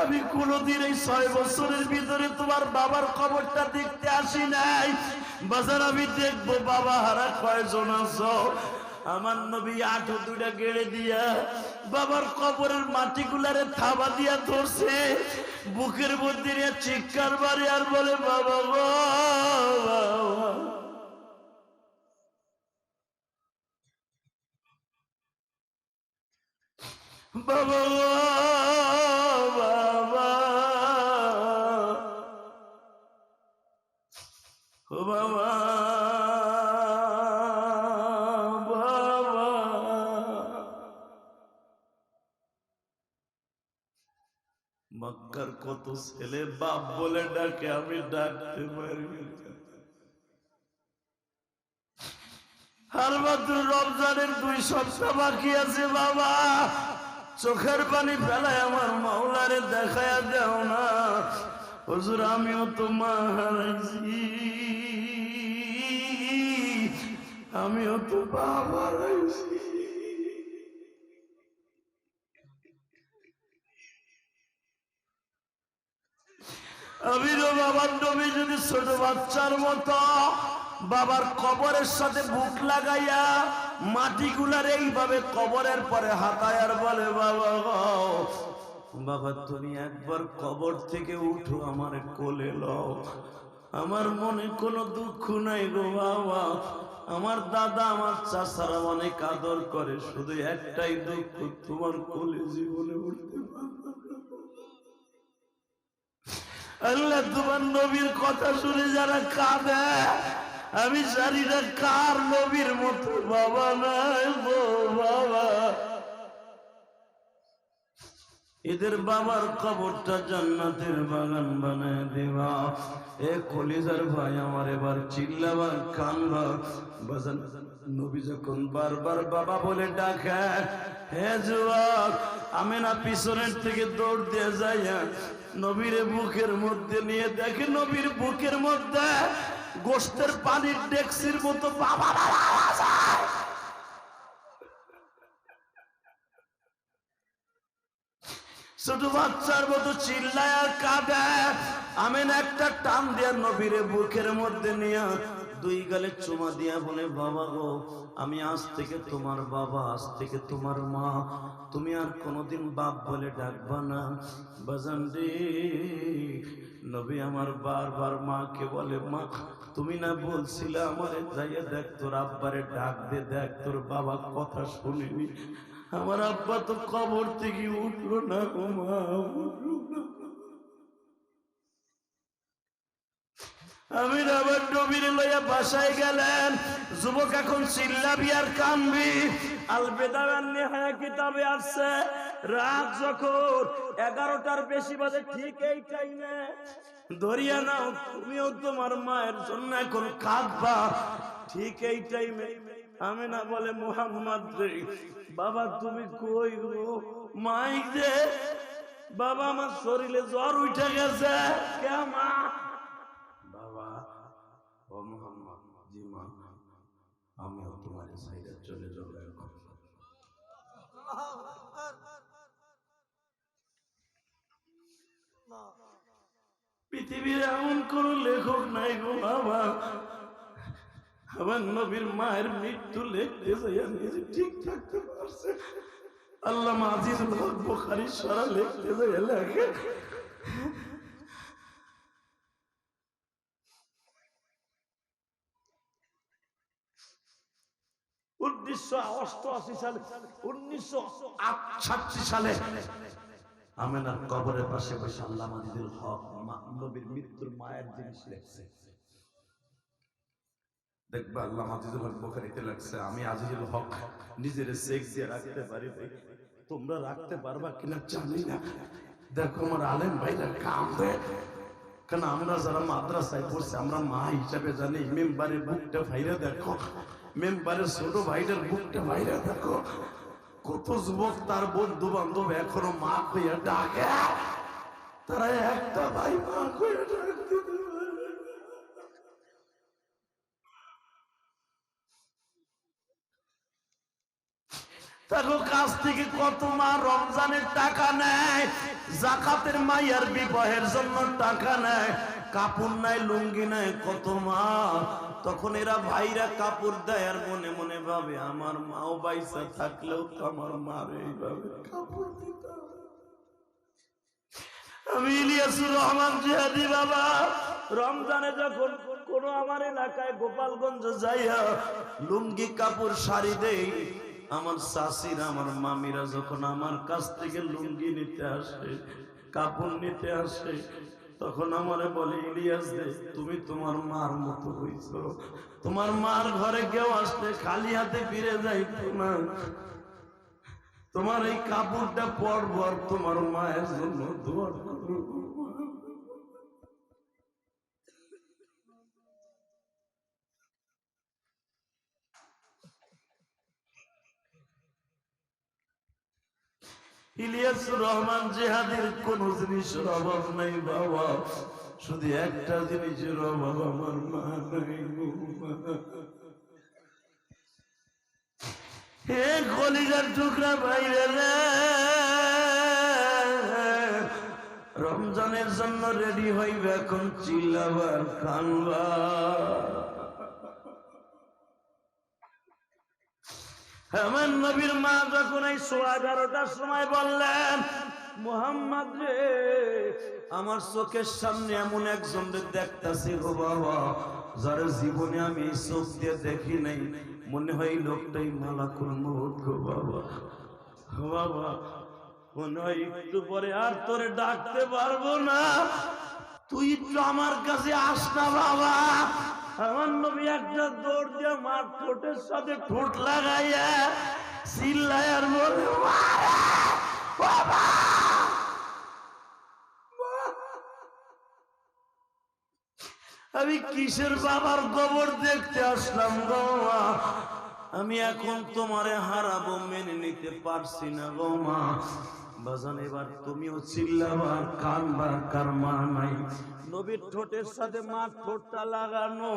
আমি কোনোদিন এই ছয় বছরের ভিতরে তোমার বাবার খবরটা দেখতে আসি নাই। বাজার আমি দেখব, বাবা হারা কয়জন আছো? আমার নবী আঠো দুটা গেড়ে দিয়া বাবার কবরের মাটিগুলারে থাবা দিয়া ধরছে। বুকের মধ্যে চিৎকার মারে আর বলে বাবা। বাবা বাবা। ও বাবা বাবা। মক্কার কত ছেলে বাপ বলে ডাকে, আমি ডাকতে পারি। আর রমজানের দুই সপ্তাহ বাকি আছে বাবা। চোখের পানি ফেলায় আমার মাওলারে দেখায়া দেও না। হুজুর, আমিও তোমার হারাইছি। আমিও তো বাবা হারাইছি আমি তো বাবার নবী যদি ছোট বাচ্চার মতো বাবার কবরের সাথে বুক লাগাইয়া মাটি মাটিগুলার এইভাবে কবরের পরে হাতায় আর বলে, বাবা বাবা তুমি একবার কবর থেকে উঠো আমার কোলে লও। আমার মনে কোনো দুঃখ নাই গো, বাবা। আমার দাদা, আমার চাচারা অনেক আদর করে, শুধু একটাই দুঃখ, তোমার কোলে জীবনে উঠতে আল্লাহ, তোমার নবীর কথা শুনে যারা কাঁদে, আমি জানি না কার নবীর মতো বাবা নাই বাবা। এদের বাবার কবরটা জান্নাতের বাগান বানায় দেবা এ কলিজার ভাই আমার এবার চিল্লাবার কানবা বাজান নবী যখন বারবার বাবা বলে ডাকে হে যুবক আমি না পিছনের থেকে দৌড় দিয়ে যাইয়া নবীর বুকের মধ্যে নিয়ে দেখে নবীর বুকের মধ্যে গোস্তের পানির ডেক্সির মতো বাবা আওয়াজ ছোট বাচ্চার মতো চিল্লায় কাঁদে। আমেন একটা টান দিয়া নবীরে বুকের মধ্যে নিয়ে দুই গালে চুমা দিয়া বলে, বাবা গো, আমি আজ থেকে তোমার বাবা, আজ থেকে তোমার মা। তুমি আর কোনোদিন বাপ বলে ডাকবা না। বাজান রে, নবী আমার বারবার মাকে বলে, মা, তুমি না বলছিলে আমারে যাইয়া দেখ, তোর আব্বারে ডাক দে, দেখ, তোর বাবা কথা শুনিনি। আমার আব্বা তো কবর থেকে উঠল না গো মা, উঠল আবার নবীর লইয়া বাসায় গেলেন, যুবক এখন চিল্লাবি আর কানবি। কিতাবে আসছে। রাত যখন এগারোটার বেশি বাজে, ঠিক এই টাইমে ধরিয়া নাও, তুমিও তোমার মায়ের জন্য এখন কাঁদবা। ঠিক এই টাইমে আমি না বলে মোহাম্মদ রে বাবা তুমি কই গো? মাই যে বাবা আমার শরীরে জ্বর উঠে গেছে। কেমা বাবা ও মোহাম্মদ জি মা আমিও তোমার সাইডে চলে যাব এখন। পৃথিবীর এমন কোন লেখক নাই গো বাবা। আমার নবীর মায়ের মৃত্যু লিখতে যাইয়া নিজে ঠিক থাকতে পারছে। আল্লাহ হক বুখারী সারা লিখতে যাইয়া লেখে। উনিশশো অষ্টআশি সালে, উনিশশো আটষট্টি সালে আমেনার কবরের পাশে বসে আল্লাহ আজিজুল হক নবীর মৃত্যুর মায়ের জিনিস লেখছে। আল্লাহ বোখারিতে লাগছে আমি আজিজুল হক নিজের দিয়ে রাখতে পারি ভাই। তোমরা রাখতে পারবা কিনা জানি না। দেখো আমার আলেম ভাইরা আমরা যারা মাদ্রাসায় পড়ছি, আমরা মা হিসাবে জানি, মেম্বারের বুকটা ভাইরা দেখো। মেম্বারের ছোট ভাইটার বুকটা ভাইরা দেখো। কত যুবক তার বন্ধু বান্ধব এখনও মা কইয়া ডাকে। তারা একটা ভাই মা কইয়া ডাকতে তাকে কাছ থেকে কত মা রমজানের টাকা নেয়? জাকাতের মাইয়ার বিবাহের জন্য টাকা নেয়। কাপড় নাই, লুঙ্গি নাই, কত মা? তখন এরা ভাইরা কাপড় দেয় আর মনে মনে ভাবে, আমার মাও বাইসা থাকলেও তো আমার মার এইভাবে কাপড় দিতে। আমি ইলিয়াসুর রহমান জিহাদি বাবা, রমজানে যখন কোন আমার এলাকায় গোপালগঞ্জ যাইয়া লুঙ্গি কাপড় শাড়ি দেই আমার শাশির আমার মামিরা যখন আমার কাছ থেকে লুঙ্গি নিতে আসে, কাপড় নিতে আসে, তখন আমারে বলে, ইলিয়াস দে, তুমি তোমার মার মতো হইছ। তোমার মার ঘরে কেউ আসলে খালি হাতে ফিরে যাইতো না। তোমার এই কাপড়টা আর তোমার মায়ের জন্য দোয়া করব। ইলিয়াসুর রহমান জেহাদের কোন জিনিসের অভাব নাই বাবা। শুধু একটা জিনিসের অভাব আমার মা নাই হে কলিজার টুকরা বাইরে রমজানের জন্য রেডি হইবে এখন চিল্লাবার কানবা আমার নবীর মা যখন এই সোয়া এগারোটার সময় বললেন, মোহাম্মদ রে, আমার চোখের সামনে এমন একজন দেখতাছি গো বাবা, যার জীবনে আমি চোখ দিয়ে দেখি নাই। মনে হয় লোকটাই মালাকুল মহুত গো বাবা। বাবা, মনে হয় একটু পরে আর তোরে ডাকতে পারব না। তুই তো আমার কাছে আস না বাবা। আমার নবী একটা দৌড় দিয়ে মার ঠোঁটের সাথে ঠোঁট লাগাইয়া চিল্লায় আর বলে আমি কিসের বাবার গোবর দেখতে আসলাম গৌমা আমি এখন তোমারে হারাবো, মেনে নিতে পারছি না গৌমা বাজান, এবার তুমিও চিল্লাবার কানবার কার মা নাই। নবীর ঠোঁটের সাথে মা ঠোঁটটা লাগানো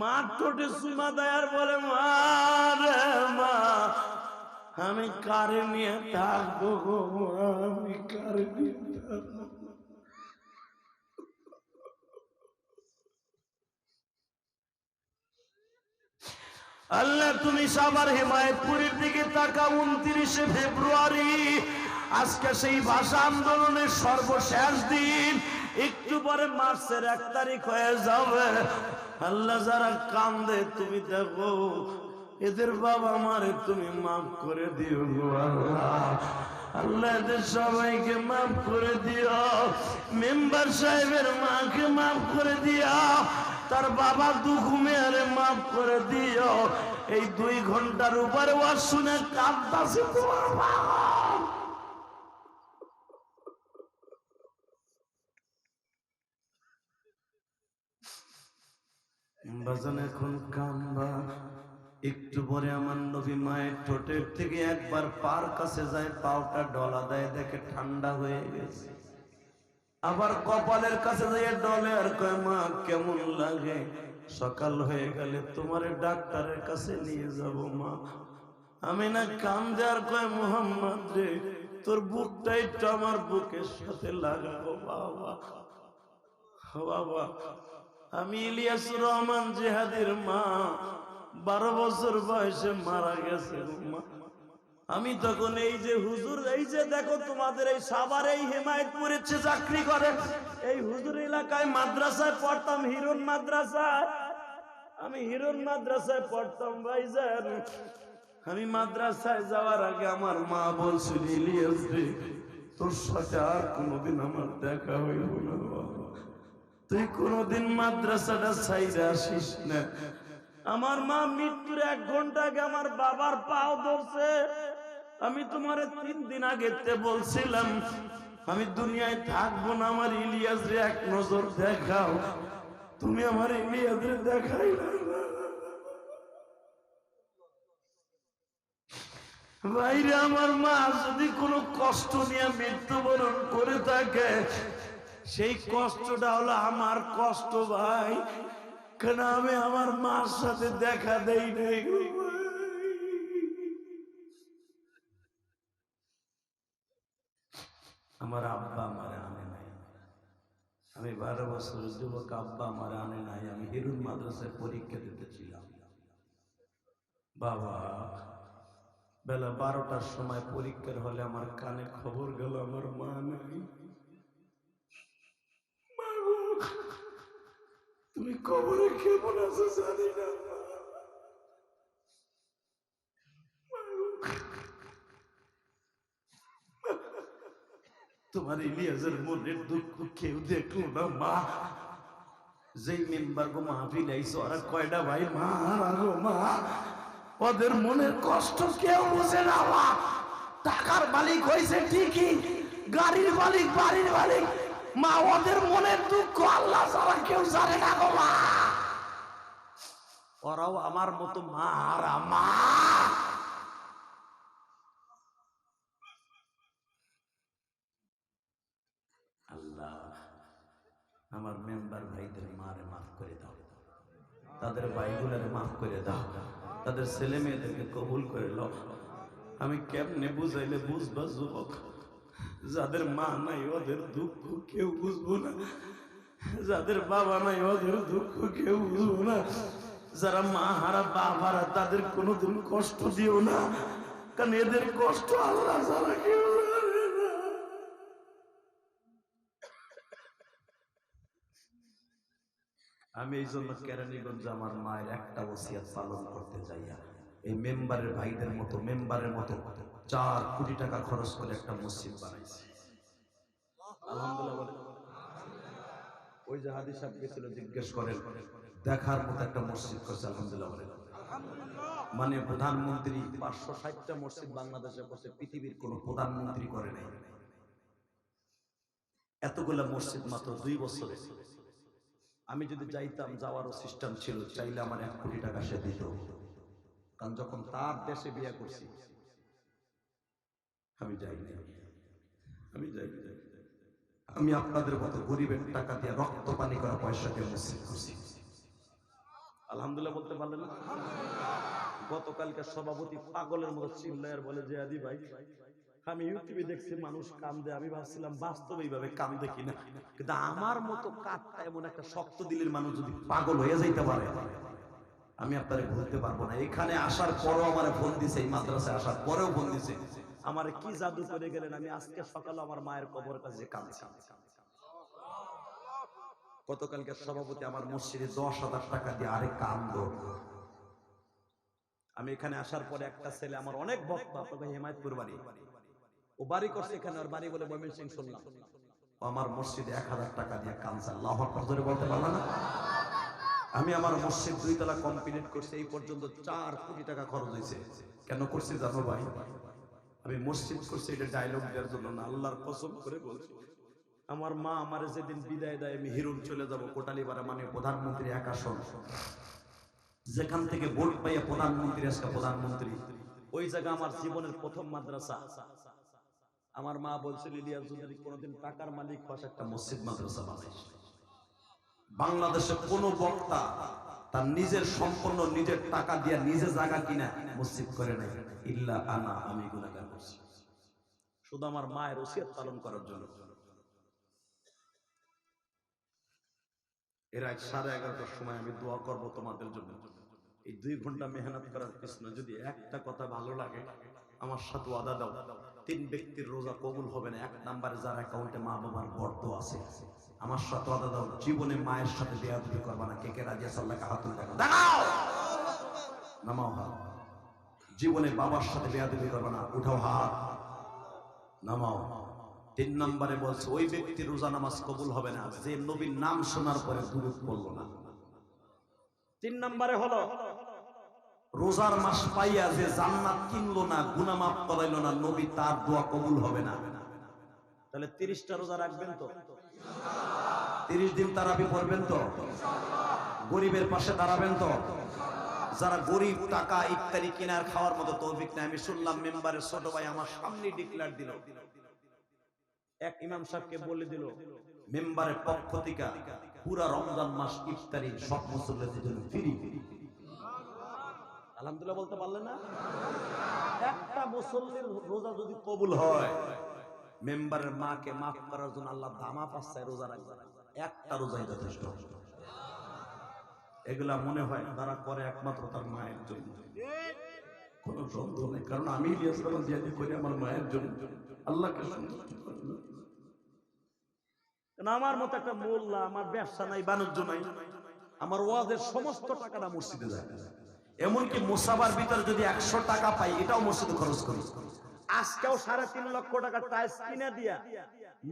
মা ঠোঁটে সুমা দেয়ার বলে, মা মা, আমি কারে নিয়ে থাকব আমি কারে নিয়ে থাকব? আল্লাহ, তুমি সাবার হেমায়তপুরের দিকে তাকা উনত্রিশে ফেব্রুয়ারি। আজকে সেই ভাষা আন্দোলনের সর্বশেষ দিন। একটু পরে মার্চের এক তারিখ হয়ে যাবে। আল্লাহ যারা কান্দে, তুমি দেখো, এদের বাবা মারে তুমি মাফ করে দিও আল্লাহ এদের সবাইকে মাফ করে দিও। মেম্বার সাহেবের মাকে মাফ করে দিও। তার বাবা দুঃখ মেয়ারে মাফ করে দিও। এই দুই ঘণ্টার উপরে ওয়াজ শুনে কাঁদতাছে তোমার বাবা। বাজান এখন কান্দা। একটু পরে আমার নবী মায়ের ঠোঁটের থেকে একবার পার কাছে যায়, পাওটা ডলা দেয়, দেখে ঠান্ডা হয়ে গেছে। আবার কপালের কাছে যাইয়ে ডলে আর কয়, মা, কেমন লাগে? সকাল হয়ে গেলে তোমার ডাক্তারের কাছে নিয়ে যাব, মা। আমি না কান্দে আর কয়, মোহাম্মদ রে, তোর বুকটা একটু আমার বুকের সাথে লাগাবো বাবা। বাবা আমি ইলিয়াস রহমান জেহাদির মা, বারো বছর বয়সে মারা গেছে আমি তখন এই যে হুজুর, এই যে দেখো তোমাদের এই সাবার এই হেমায়তপুরের চাকরি করে, এই হুজুর এলাকায় মাদ্রাসায় পড়তাম হিরন মাদ্রাসায়। আমি হিরন মাদ্রাসায় পড়তাম ভাইজান আমি মাদ্রাসায় যাওয়ার আগে আমার মা বলছিল, ইলিয়াস তোর সাথে আর কোনোদিন আমার দেখা হইল না তুই কোনোদিন মাদ্রাসাটা সাইডে আসিস না। আমার মা মৃত্যুর এক ঘণ্টা আগে আমার বাবার পাও ধরছে। আমি তোমার তিন দিন আগে বলছিলাম, আমি দুনিয়ায় থাকব না, আমার ইলিয়াস রে এক নজর দেখাও। তুমি আমার ইলিয়াস রে দেখাই বাইরে আমার মা যদি কোনো কষ্ট নিয়ে মৃত্যুবরণ করে থাকে সেই কষ্টটা হলো আমার কষ্ট ভাই। কেন আমি আমার মার সাথে দেখা দেই নাই আমার আব্বা আমার আনে নাই। আমি বারো বছর যুবক, আব্বা আমার আনে নাই। আমি হিরুন মাদ্রাসায় পরীক্ষা দিতে ছিলাম। বাবা, বেলা বারোটার সময় পরীক্ষার হলে আমার কানে খবর গেল, আমার মা নাই। কবরে কেমন আছো জানি না। তোমার ইলিয়াসের মনের দুঃখ কেউ দেখল না, মা। যেই মেম্বার গো মাহফিল আইসো, আর কয়টা ভাই, মা মা। ওদের মনের কষ্ট কেউ বুঝে না, মা। টাকার মালিক হয়েছে ঠিকই, গাড়ির মালিক, বাড়ির মালিক। মা, ওদের মনের দুঃখ আল্লাহ ছাড়া কেউ জানে না গো মা। ওরাও আমার মতো মা আর মা। আল্লাহ, আমার মেম্বার ভাইদের মারে মাফ করে দাও। তাদের ভাইগুলোরে মাফ করে দাও। তাদের ছেলে মেয়েদেরকে কবুল করে দাও আমি কেমনে বুঝাইলে বুঝবা যুবক? যাদের মা নাই ওদের দুঃখ কেউ বুঝব না। যাদের বাবা নাই ওদের দুঃখ কেউ বুঝব না। যারা মা হারা, বাপ হারা, তাদের কোনোদিন কষ্ট দিও না। কারণ এদের কষ্ট আল্লাহ ছাড়া কেউ আমি এই জন্য কেরানীগঞ্জ আমার মায়ের একটা ওসিয়াত পালন করতে যাইয়া এই মেম্বারের ভাইদের মতো, মেম্বারের মতো চার কোটি টাকা খরচ করে একটা মসজিদ বানাইছে। ওই গেছিল দেখার মতো একটা মসজিদ মানে প্রধানমন্ত্রী মসজিদ বাংলাদেশে পৃথিবীর কোন প্রধানমন্ত্রী করে নাই। এতগুলা মসজিদ মাত্র দুই বছরে। আমি যদি যাইতাম, যাওয়ারও সিস্টেম ছিল, চাইলে আমার এক কোটি টাকা সে দিত। কারণ যখন তার দেশে বিয়ে করছি, আমি যাই আমি যাই। আমি আপনাদের মতো গরিবের টাকা দিয়ে রক্ত পানি করা পয়সাকে মসজিদ করছি। আলহামদুলিল্লাহ বলতে পারলেন না? গতকালকে সভাপতি পাগলের মতো চিল্লায়ার বলে, যে আদি ভাই, আমি ইউটিউবে দেখছি মানুষ কান্দে। আমি ভাবছিলাম বাস্তবে এইভাবে কান্দে কিনা। কিন্তু আমার মতো কাঠটা এমন একটা শক্ত দিলের মানুষ যদি পাগল হয়ে যাইতে পারে আমি আপনারে ভুলতে পারব না। এখানে আসার পরও আমার ফোন দিছে, এই মাদ্রাসায় আসার পরেও ফোন দিছে। আমার কি জাদু করে গেলেন? আমি আজকে সকালে আমার মায়ের কবর কাছে কাঁদছি। গতকালকে সভাপতি আমার মসজিদে দশ হাজার টাকা দিয়ে আরে কান্দ আমি এখানে আসার পরে একটা ছেলে আমার অনেক বক্তা আপনাকে হেমায়তপুর বাড়ি। ও বাড়ি করছে এখানে, ওর বাড়ি বলে ময়মন সিং শুনলাম আমার মসজিদে এক হাজার টাকা দিয়ে কানসা আল্লাহ বলতে পারলাম না? আমি আমার মসজিদ দুই তলা কমপ্লিট করছি, এই পর্যন্ত চার কোটি টাকা খরচ হয়েছে। কেন করছি জানো ভাই? আমি মসজিদ করছি, এটা ডায়লগ দেওয়ার জন্য না, আল্লাহর কসম করে বলছি। আমার মা আমার যেদিন বিদায় দেয়, আমি হিরুন চলে যাব কোটালিপাড়া মানে প্রধানমন্ত্রী এক আসন। যেখান থেকে ভোট পাইয়া প্রধানমন্ত্রী, আজকে প্রধানমন্ত্রী। ওই জায়গা আমার জীবনের প্রথম মাদ্রাসা। আমার মা বলছিল ইলিয়াস যদি কোনোদিন টাকার মালিক হস, একটা মসজিদ মাদ্রাসা বানাইস। বাংলাদেশে কোন বক্তা তার নিজের সম্পূর্ণ নিজের টাকা দিয়ে নিজে জায়গা কিনা মসজিদ করে নাই। ইল্লা আনা, আমি গুনাহগার করছি। শুধু আমার মায়ের ওসিয়ত পালন করার জন্য। এর আজ সাড়ে এগারোটার সময় আমি দোয়া করব তোমাদের জন্য। এই দুই ঘণ্টা মেহনত করার যদি একটা কথা ভালো লাগে, আমার সাথে দাও। তিন ব্যক্তির রোজা কবুল হবে না। এক নাম্বারে যার অ্যাকাউন্টে মা বাবার বর্ত আছে। আমার সাথে ওয়াদা দাও, জীবনে মায়ের সাথে বেয়াদবি করবা না। কে কে রাজি আছে? হাত তুলে দেখো। দেখাও! নামাও হাত। জীবনে বাবার সাথে বেয়াদবি করবা না, উঠাও হাত। নামাও। তিন নম্বরে বলছে, ওই ব্যক্তির রোজা নামাজ কবুল হবে না। যে নবীর নাম শোনার পরে দুরুদ পড়ল না। তিন নম্বরে হলো, রোজার মাস পাইয়া যে জান্নাত কিনলো না গুনামাপ করাইলো না, নবী তার দোয়া কবুল হবে না। তাহলে তিরিশটা রোজা রাখবেন তো? তিরিশ দিন তারাবি পড়বেন তো? গরিবের পাশে দাঁড়াবেন তো? যারা গরিব টাকা ইত্যাদি কেনার খাওয়ার মতো তৌফিক নাই আমি শুনলাম মেম্বারের ছোট ভাই আমার সামনে ডিক্লার দিল। এক ইমাম সাহেবকে বলে দিল, মেম্বারের পক্ষ থেকে পুরা রমজান মাস ইফতারি সব মুসল্লিদের জন্য ফ্রি আলহামদুলিল্লাহ বলতে পারলেন না? একটা মুসল্লির রোজা যদি কবুল হয় মেম্বারের মাকে মাফ করার জন্য আল্লাহ দামা পাচ্ছে রোজা রাখবে একটা রোজাই যথেষ্ট। এগুলা মনে হয় তারা করে একমাত্র তার মায়ের জন্য। কোনো সন্দেহ নেই, কারণ আমি ইলিয়াস জিয়াদি করি আমার মায়ের জন্য। আল্লাহকে। আমার মতো একটা মোল্লা, আমার ব্যবসা নাই, বাণিজ্য নাই, আমার ওয়াজের সমস্ত টাকাটা মসজিদে যায়। এমনকি মুসাবার ভিতরে যদি একশো টাকা পাই, এটাও মসজিদে খরচ করি। আজকেও সাড়ে তিন লক্ষ টাকা টাইলস কিনে দিয়া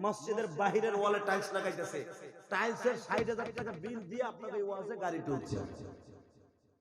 মসজিদের বাহিরের ওয়ালে টাইলস লাগাইতেছে। টাইলসের ষাট হাজার টাকা বিল দিয়ে আপনাদের ওয়ালে গাড়ি তুলছে।